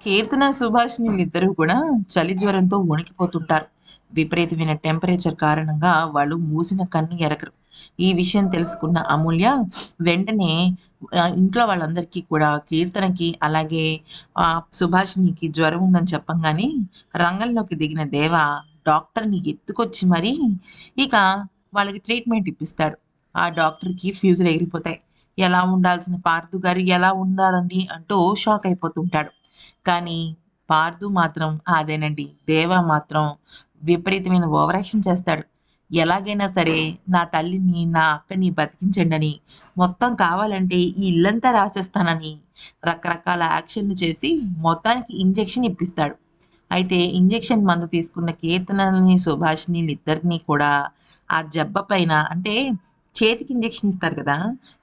కీర్తన సుభాష్ని ఇద్దరు కూడా చలి జ్వరంతో వణికిపోతుంటారు. విపరీతమైన టెంపరేచర్ కారణంగా వాళ్ళు మూసిన కన్ను ఎరగరు. ఈ విషయం తెలుసుకున్న అమూల్య వెంటనే ఇంట్లో వాళ్ళందరికీ కూడా కీర్తనకి అలాగే ఆ, సుభాష్నికి జ్వరం ఉందని చెప్పంగానే రంగంలోకి దిగిన దేవ డాక్టర్ని ఎత్తుకొచ్చి మరీ ఇక వాళ్ళకి ట్రీట్మెంట్ ఇప్పిస్తాడు. ఆ డాక్టర్కి ఫ్యూజులు ఎగిరిపోతాయి. ఎలా ఉండాల్సిన పార్థు గారు ఎలా ఉండాలండి అంటూ షాక్ అయిపోతుంటాడు. కానీ పార్థు మాత్రం అదేనండి. దేవ మాత్రం విపరీతమైన ఓవరాక్షన్ చేస్తాడు. ఎలాగైనా సరే నా తల్లిని నా అక్కని బతికించండి అని మొత్తం కావాలంటే ఈ ఇల్లంతా రాసేస్తానని రకరకాల యాక్షన్లు చేసి మొత్తానికి ఇంజెక్షన్ ఇప్పిస్తాడు. అయితే ఇంజెక్షన్ మందు తీసుకున్న కీర్తనల్ని సుభాష్ని ఇద్దరిని కూడా ఆ జబ్బ పైన అంటే చేతికి ఇంజెక్షన్ ఇస్తారు కదా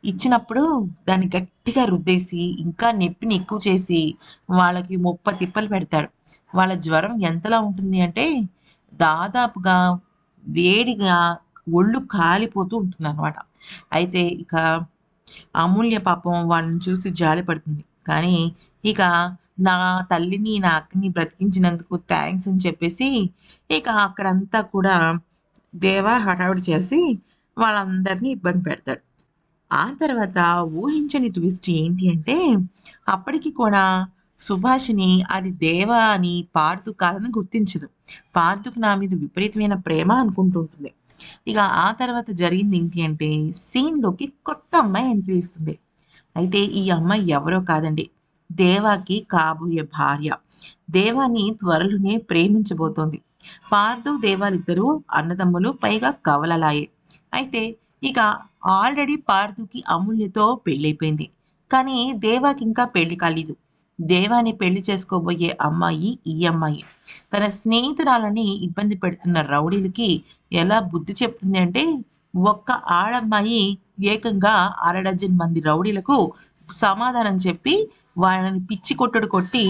ఇచ్చినప్పుడు దాన్ని గట్టిగా రుద్దేసి ఇంకా నొప్పిని ఎక్కువ చేసి వాళ్ళకి ముప్ప తిప్పలు పెడతాడు. వాళ్ళ జ్వరం ఎంతలా ఉంటుంది అంటే దాదాపుగా వేడిగా ఒళ్ళు కాలిపోతూ ఉంటుంది అనమాట అయితే ఇక అమూల్య పాపం వాళ్ళని చూసి జాలి పడుతుంది. కానీ ఇక నా తల్లిని నా అక్కని బ్రతికించినందుకు థ్యాంక్స్ అని చెప్పేసి ఇక అక్కడంతా కూడా దేవా హడావిడి చేసి వాళ్ళందరినీ ఇబ్బంది పెడతాడు. ఆ తర్వాత ఊహించని ట్విస్ట్ ఏంటి అంటే అప్పటికి కూడా సుభాష్ని అది దేవ అని పార్థు కాదని గుర్తించదు. పార్థుకు నా మీద విపరీతమైన ప్రేమ అనుకుంటుంటుంది ఇక ఆ తర్వాత జరిగింది ఏంటి అంటే సీన్లోకి కొత్త అమ్మాయి ఎంట్రీ ఇస్తుంది. అయితే ఈ అమ్మాయి ఎవరో కాదండి. దేవాకి కాబోయే భార్య. దేవాని త్వరలోనే ప్రేమించబోతోంది. పార్థు దేవాలిద్దరూ అన్నదమ్ములు పైగా కవలలాయే. అయితే ఇక ఆల్రెడీ పార్థుకి అమూల్యతో పెళ్ళైపోయింది. కానీ దేవాకి ఇంకా పెళ్ళి కాలేదు. దేవాని పెళ్ళి చేసుకోబోయే అమ్మాయి ఈ అమ్మాయి. తన స్నేహితురాలని ఇబ్బంది పెడుతున్న రౌడీలకి ఎలా బుద్ధి చెప్తుంది అంటే ఒక్క ఆడమ్మాయి ఏకంగా అర డజన్ మంది రౌడీలకు సమాధానం చెప్పి వాళ్ళని పిచ్చి కొట్టుడు కొట్టి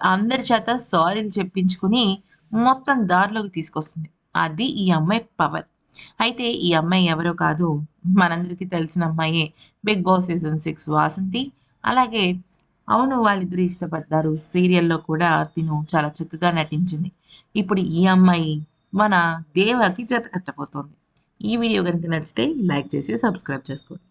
అందరి చేత సారీలు చెప్పించుకుని మొత్తం దారిలోకి తీసుకొస్తుంది. అది ఈ అమ్మాయి పవర్. అయితే ఈ అమ్మాయి ఎవరో కాదు మనందరికీ తెలిసిన అమ్మాయి Big Boss season six Vasanthi. అలాగే అవును వాళ్ళిద్దరు ఇష్టపడ్డారు. సీరియల్లో కూడా తిను చాలా చక్కగా నటించింది. ఇప్పుడు ఈ అమ్మాయి మన దేవాకి జత కట్టబోతోంది. ఈ వీడియో కనుక నచ్చితే లైక్ చేసి సబ్స్క్రైబ్ చేసుకోండి.